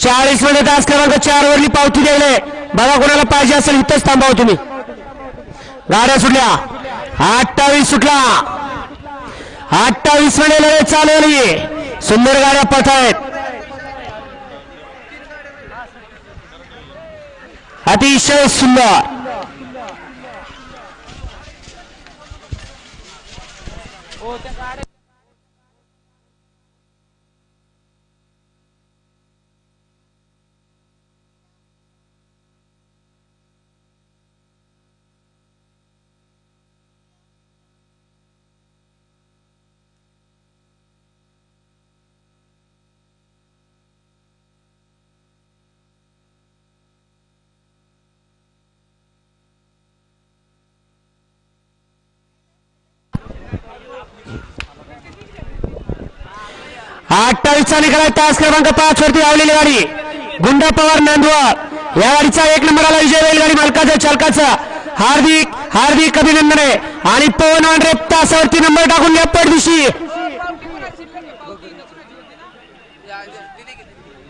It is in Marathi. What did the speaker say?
चाळीसमध्ये तास क्रमांक चार वरली पावती द्यायला बघा कोणाला पाहिजे असेल इथंच थांबाव तुम्ही. गाड्या सुटल्या. अठ्ठावीस सुटला. अठ्ठावीसमध्ये लढत चालवली सुंदर गाड्या पथ आहेत अतिशय सुंदर. अठ्ठावीस चा निकाल तास क्रमांक पाच वरती लावलेली गाडी. गुंडा पवार नांदवा. या गाडीचा एक नंबरला विजय बैलगाडी मालकाचा चालकाचा. हार्दिक हार्दिक अभिनंदन. आहे आणि पवन आंड्रे तासावरती नंबर टाकून या दिवशी